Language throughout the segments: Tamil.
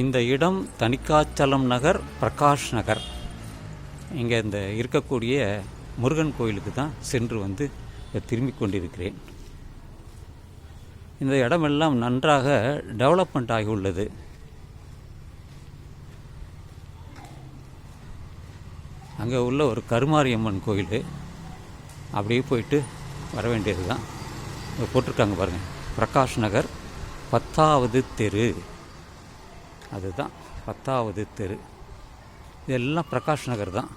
இந்த இடம் தனிக்காச்சலம் நகர் பிரகாஷ் நகர். இங்கே இந்த இருக்கக்கூடிய முருகன் கோயிலுக்கு தான் சென்று வந்து திரும்பி கொண்டிருக்கிறேன். இந்த இடமெல்லாம் நன்றாக டெவலப்மெண்ட் ஆகி உள்ளது. அங்கே உள்ள ஒரு கருமாரியம்மன் கோயில். அப்படியே போயிட்டு வர வேண்டியது தான் போட்டிருக்காங்க பாருங்கள் பிரகாஷ் நகர் பத்தாவது தெரு. அதுதான் பத்தாவது தெரு. இதெல்லாம் பிரகாஷ் நகர் தான்.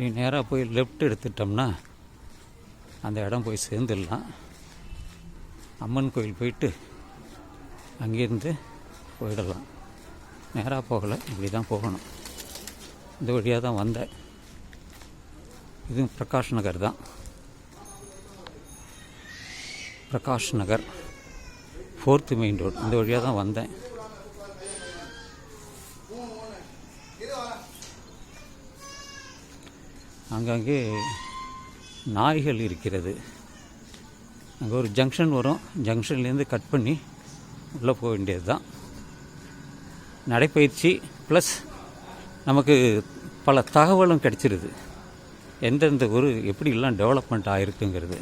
நீ நேராக போய் லெஃப்ட் எடுத்துட்டோம்னா அந்த இடம் போய் சேர்ந்துடலாம். அம்மன் கோயில் போயிட்டு அங்கேருந்து போயிடலாம். நேராக போகலை இப்படி தான் போகணும். இந்த வழியாக தான் வந்தேன். இதுவும் பிரகாஷ் நகர் தான். Prakash Nagar fourth main road இந்த வழியாக தான் வந்தேன். அங்கங்கே நாய்கள் இருக்கிறது. அங்கே ஒரு ஜங்ஷன் வரும். ஜங்ஷன்லேருந்து கட் பண்ணி உள்ளே போக வேண்டியது தான் நடைப்பயிற்சி ப்ளஸ் நமக்கு பல தகவலும் கிடைச்சிருது. எந்தெந்த ஊர் எப்படிலாம் டெவலப்மெண்ட் ஆகிருக்குங்கிறது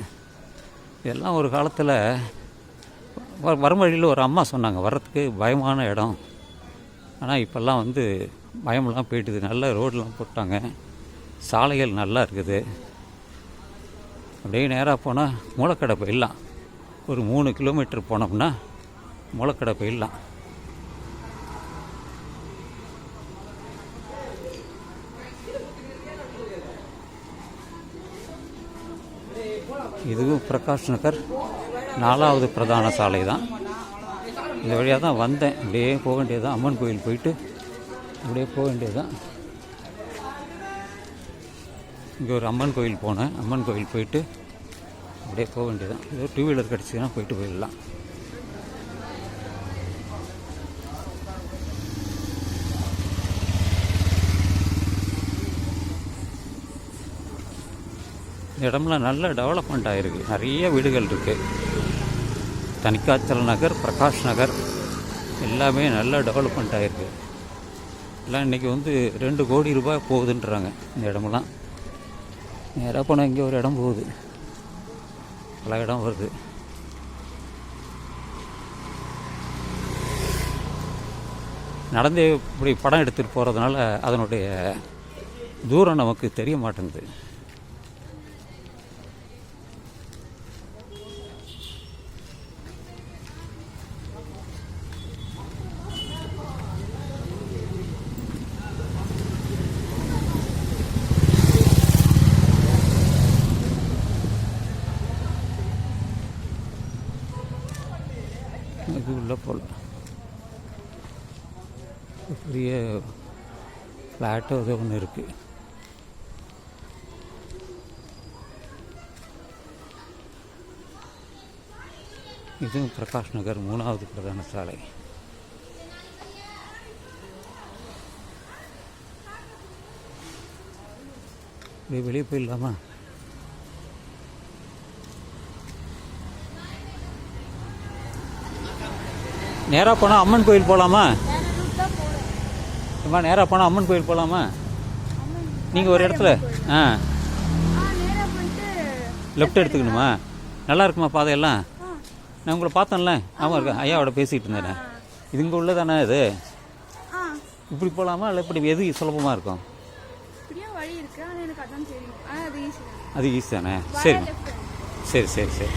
இதெல்லாம் ஒரு காலத்தில் வ- வரும் வழியில் ஒரு அம்மா சொன்னாங்க. வர்றதுக்கு பயமான இடம். ஆனால் இப்போல்லாம் வந்து பயமெல்லாம் போயிட்டுது. நல்ல ரோடெலாம் போட்டாங்க. சாலைகள் நல்லா இருக்குது. அப்படியே நேராக போனால் மூலக்கடை போயிடலாம் ஒரு மூணு கிலோமீட்டர் போனோம்னா மூலக்கடை போயிடலாம் இதுவும் பிரகாஷ் நகர். நாலாவது பிரதான சாலை தான். இந்த வழியாக தான் வந்தேன். அப்படியே போக வேண்டியது தான் அம்மன் கோயில் போயிட்டு அப்படியே போக வேண்டியது தான் இங்கே ஒரு அம்மன் கோயில் போனேன். அம்மன் கோயில் போயிட்டு அப்படியே போக வேண்டியதான் ஏதோ டூ வீலர் கிடச்சிதுன்னா போயிட்டு போயிடலாம். இந்த இடம்லாம் நல்ல டெவலப்மெண்ட் ஆகிருக்கு நிறைய வீடுகள் இருக்குது தனிக்காச்சல் நகர் பிரகாஷ் நகர் எல்லாமே நல்ல டெவலப்மெண்ட் ஆகிருக்கு எல்லாம் இன்றைக்கி வந்து ரெண்டு கோடி ரூபாய் போகுதுன்றாங்க. இந்த இடமெல்லாம். நேராக போனால் இங்கே ஒரு இடம் போகுது. பல இடம் வருது. நடந்தே இப்படி படம் எடுத்துகிட்டு போகிறதுனால அதனுடைய தூரம் நமக்கு தெரிய மாட்டேங்குது. இது உள்ள போகலாம். பெரிய ஃப்ளாட்டு அது ஒன்று இருக்குது இதுவும் பிரகாஷ் நகர் மூணாவது பிரதான சாலை. வெளியே போயிடலாமா? நேராக போனால் அம்மன் கோயில் போகலாமா அம்மா நேராக போனால் அம்மன் கோயில் போகலாமா நீங்கள் ஒரு இடத்துல ஆ. லெஃப்ட் எடுத்துக்கணுமா? நல்லா இருக்குமா பாதையெல்லாம்? நான் உங்களை பார்த்தேன்ல. ஆமாம் இருக்கேன் ஐயாவோட பேசிகிட்டு இருந்தேன். இது இங்கே உள்ளதானே இது? இப்படி போகலாமா இல்லை இப்படி எது சுலபமாக இருக்கும்? அது ஈஸி தான்? சரி. சரி சரி சரி.